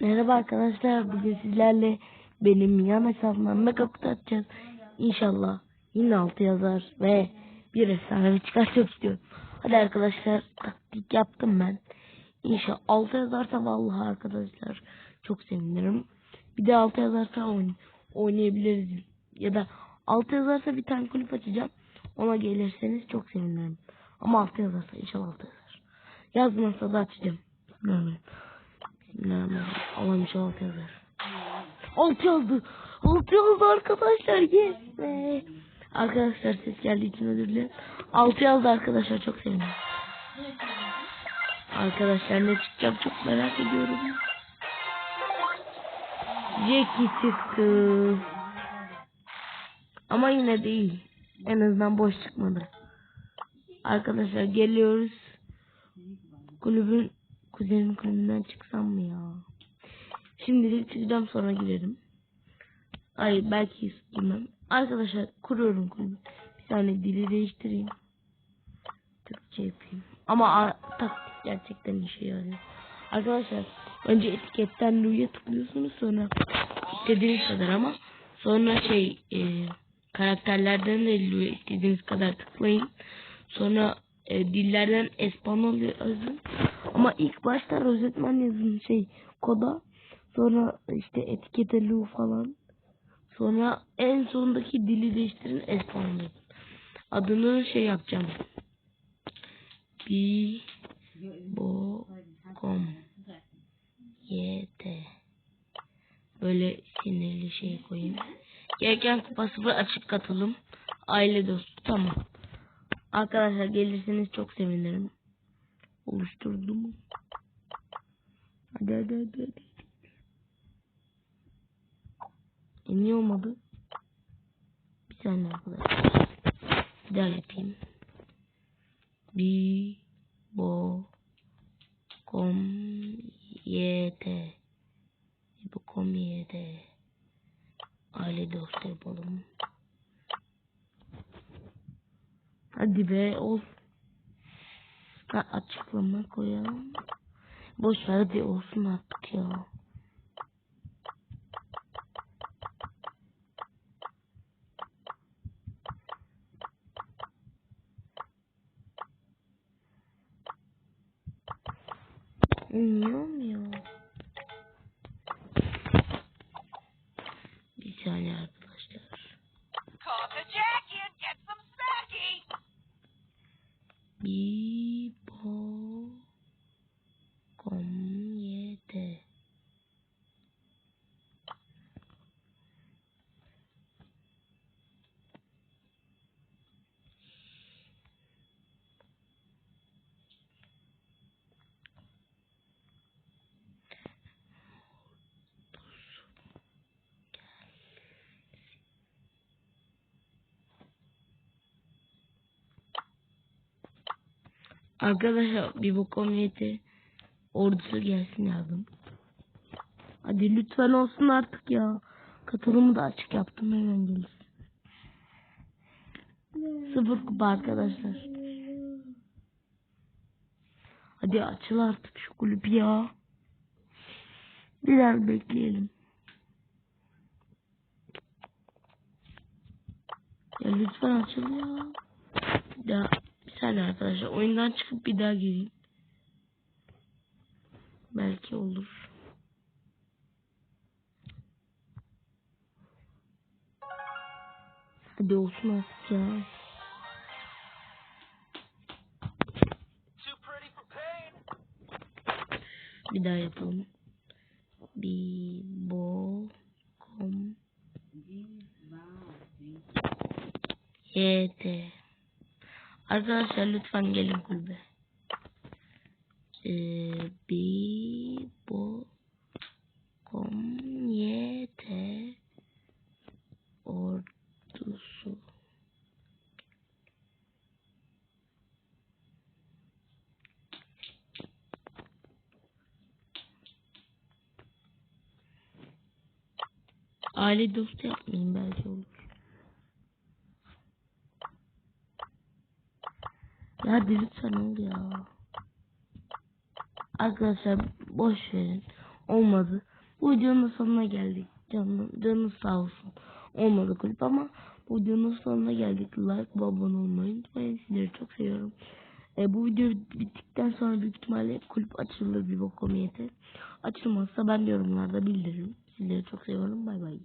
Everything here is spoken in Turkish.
Merhaba arkadaşlar. Bugün sizlerle benim yan hesabımdan mega atacağız. İnşallah yine altı yazar ve bir efsane çıkar çok istiyorum. Hadi arkadaşlar taktik yaptım ben. İnşallah altı yazarsa vallahi arkadaşlar çok sevinirim. Bir de altı yazarsa oyn oynayabiliriz. Ya da altı yazarsa bir tane kulüp açacağım. Ona gelirseniz çok sevinirim. Ama altı yazarsa inşallah altı yazar. Yazmazsa da açacağım. Bismillahirrahmanirrahim. Allah'ım inşallah altı yazar. Altı yazdı. Altı yazdı arkadaşlar. Yes. Arkadaşlar ses geldiği için özür dilerim. Altı yazdı arkadaşlar. Çok sevindim. Arkadaşlar ne çıkacak çok merak ediyorum. Jackie çıktı. Ama yine değil. En azından boş çıkmadı. Arkadaşlar geliyoruz. Kulübün kuzenin kulübünden çıksam mı ya? Şimdilik çıkacağım sonra girerim. Ay belki girmem. Arkadaşlar kuruyorum kulübü. Bir saniye dili değiştireyim. Türkçe yapayım. Ama taktik gerçekten işe yarıyor. Arkadaşlar önce etiketten Lu'ya tıklıyorsunuz sonra istediğiniz kadar ama sonra şey e, karakterlerden de Lu'ya istediğiniz kadar tıklayın. Sonra e, dillerden Espanol yazın. Ama ilk başta Rosetman yazın şey koda. Sonra işte etikete Lu falan. Sonra en sondaki dili değiştirin Espanol. Adını şey yapacağım. Bi bo kom yt böyle sinirli şey koyayım. Gereken kupa sıfır açık katılım. Aile dostu tamam. Arkadaşlar gelirseniz çok sevinirim. Oluşturdum. Hadi hadi hadi. hadi. E niye olmadı? Bir saniye arkadaşlar. Bir daha yapayım. Bi bo kom yete bu kom yete aile dostu yapalım. Hadi be ol. Ha, açıklama koyalım. Boş ver hadi olsun artık ya. Niye olmuyor? Bir saniye arkadaşlar. Call Arkadaşlar bir bu komünite ordusu gelsin yazdım. Hadi lütfen olsun artık ya. Katılımı da açık yaptım hemen gelsin. Sıfır kupa arkadaşlar. Hadi açıl artık şu kulüp ya. Biraz bekleyelim. Ya lütfen açıl ya. Bir saniye arkadaşlar oyundan çıkıp bir daha gireyim. Belki olur. Hadi olsun artık ya. Bir daha yapalım. Bir bo kom yete. Arkadaşlar lütfen gelin kulübe. Ee, bir bo kom yete ordusu. Aile dostu yapmayayım belki olur. Hadi lütfen ol ya. Arkadaşlar boş verin. Olmadı. Bu videonun sonuna geldik. Canın, canınız sağ olsun. Olmadı kulüp ama bu videonun sonuna geldik. Like ve abone olmayı unutmayın. Sizleri çok seviyorum. E, bu video bittikten sonra büyük ihtimalle kulüp açılır bir bokom yeter. Açılmazsa ben yorumlarda bildiririm. Sizleri çok seviyorum. Bay bay.